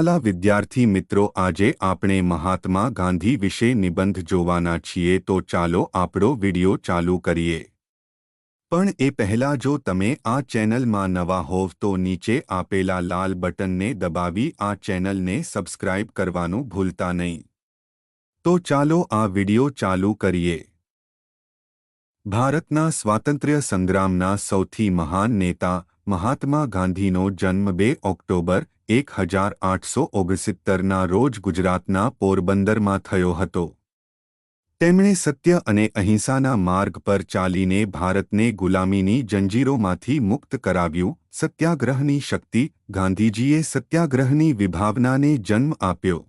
વહાલા વિદ્યાર્થી મિત્રો, આજે આપણે મહાત્મા ગાંધી વિશે નિબંધ જોવાના છીએ, તો ચાલો આપણો વિડિયો ચાલુ કરીએ. પણ એ પહેલાં જો તમે આ ચેનલમાં નવા હોવ, તો નીચે આપેલા લાલ બટનને દબાવી આ ચેનલને સબસ્ક્રાઇબ કરવાનું ભૂલતા નહીં. તો ચાલો આ વિડિયો ચાલુ કરીએ. ભારતના સ્વાતંત્ર્ય સંગ્રામના સૌથી મહાન નેતા મહાત્મા ગાંધીનો જન્મ બે ઓક્ટોબર એક હજાર આઠસો ઓગણસિત્તરના રોજ ગુજરાતના પોરબંદરમાં થયો હતો. તેમણે સત્ય અને અહિંસાના માર્ગ પર ચાલીને ભારતને ગુલામીની જંજીરોમાંથી મુક્ત કરાવ્યું. સત્યાગ્રહની શક્તિ, ગાંધીજીએ સત્યાગ્રહની વિભાવનાને જન્મ આપ્યો.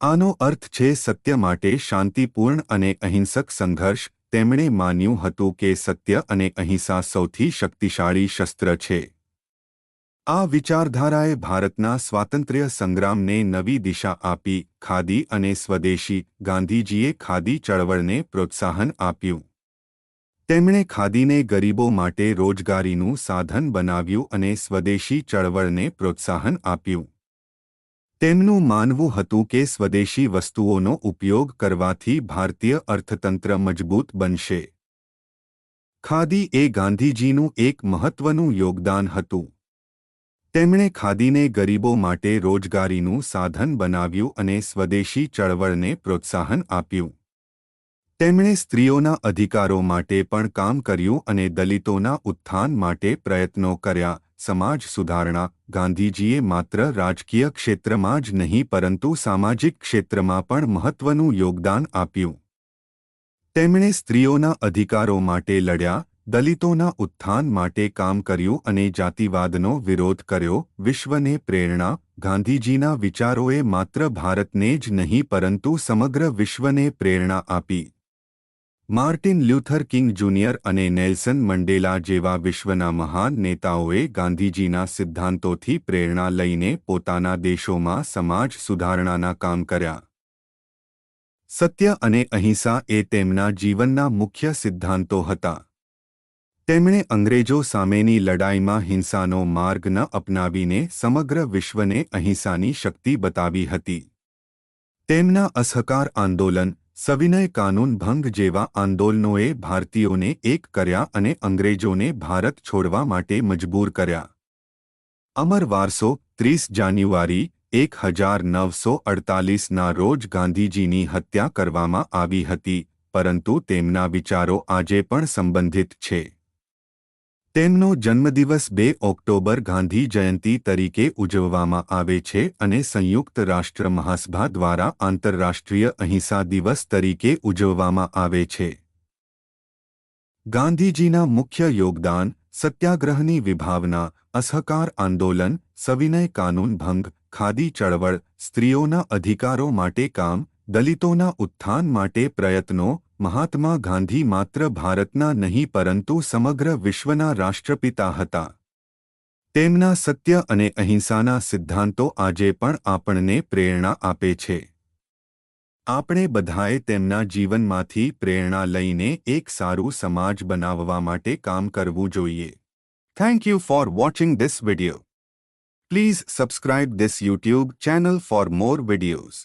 આનો અર્થ છે સત્ય માટે શાંતિપૂર્ણ અને અહિંસક સંઘર્ષ. તેમણે માન્યું હતું કે સત્ય અને અહિંસા સૌથી શક્તિશાળી શસ્ત્ર છે. આ વિચારધારાએ ભારતના સ્વાતંત્ર્ય સંગ્રામને નવી દિશા આપી, ખાદી અને સ્વદેશી ગાંધીજીએ ખાદી ચળવળને પ્રોત્સાહન આપ્યું. તેમણે ખાદીને ગરીબો માટે રોજગારીનું સાધન બનાવ્યું અને સ્વદેશી ચળવળને પ્રોત્સાહન આપ્યું. તેમનું માનવું હતું કે સ્વદેશી વસ્તુઓનો ઉપયોગ કરવાથી ભારતીય અર્થતંત્ર મજબૂત બનશે. ખાદી એ ગાંધીજીનું એક મહત્વનું યોગદાન હતું. તેમણે ખાદીને ગરીબો માટે રોજગારીનું સાધન બનાવ્યું અને સ્વદેશી ચળવળને પ્રોત્સાહન આપ્યું. તેમણે સ્ત્રીઓના અધિકારો માટે પણ કામ કર્યું અને દલિતોના ઉત્થાન માટે પ્રયત્નો કર્યા. સમાજ સુધારણા, ગાંધીજીએ માત્ર રાજકીય ક્ષેત્રમાં જ નહીં, પરંતુ સામાજિક ક્ષેત્રમાં પણ મહત્વનું યોગદાન આપ્યું. તેમણે સ્ત્રીઓના અધિકારો માટે લડ્યા દલિતોના ઉત્થાન માટે કામ કર્યું અને જાતિવાદનો વિરોધ કર્યો. વિશ્વને પ્રેરણા, ગાંધીજીના વિચારોએ માત્ર ભારતને જ નહીં, પરંતુ સમગ્ર વિશ્વને પ્રેરણા આપી. માર્ટિન લ્યુથર કિંગ જુનિયર અને નેલ્સન મંડેલા જેવા વિશ્વના મહાન નેતાઓએ ગાંધીજીના સિદ્ધાંતોથી પ્રેરણા લઈને પોતાના દેશોમાં સમાજ સુધારણાના કામ કર્યા. સત્ય અને અહિંસા એ તેમના જીવનના મુખ્ય સિદ્ધાંતો હતા. તેમણે અંગ્રેજો સામેની લડાઈમાં હિંસાનો માર્ગ ન અપનાવીને સમગ્ર વિશ્વને અહિંસાની શક્તિ બતાવી હતી. તેમના અસહકાર આંદોલન, સવિનય કાનૂન ભંગ જેવા આંદોલનોએ ભારતીયોને એક કર્યા અને અંગ્રેજોને ભારત છોડવા માટે મજબૂર કર્યા. અમર વારસો, ત્રીસ જાન્યુઆરી, એક હજાર નવસો અડતાલીસના રોજ ગાંધીજીની હત્યા કરવામાં આવી હતી, પરંતુ તેમના વિચારો આજે પણ સંબંધિત છે. તેમનો જન્મદિવસ બે ઓક્ટોબર ગાંધી જયંતિ તરીકે ઉજવવામાં આવે છે અને સંયુક્ત રાષ્ટ્ર મહાસભા દ્વારા આંતરરાષ્ટ્રીય અહિંસા દિવસ તરીકે ઉજવવામાં આવે છે. ગાંધીજીના મુખ્ય યોગદાન, સત્યાગ્રહની વિભાવના, અસહકાર આંદોલન, સવિનય કાનૂન ભંગ, ખાદી ચળવળ, સ્ત્રીઓના અધિકારો માટે કામ, દલિતોના ઉત્થાન માટે પ્રયત્નો મહાત્મા ગાંધી માત્ર ભારતના નહીં, પરંતુ સમગ્ર વિશ્વના રાષ્ટ્રપિતા હતા. તેમના સત્ય અને અહિંસાના સિદ્ધાંતો આજે પણ આપણને પ્રેરણા આપે છે. આપણે બધાએ તેમના જીવનમાંથી પ્રેરણા લઈને એક સારું સમાજ બનાવવા માટે કામ કરવું જોઈએ. Thank you for watching this video please subscribe this YouTube channel for more videos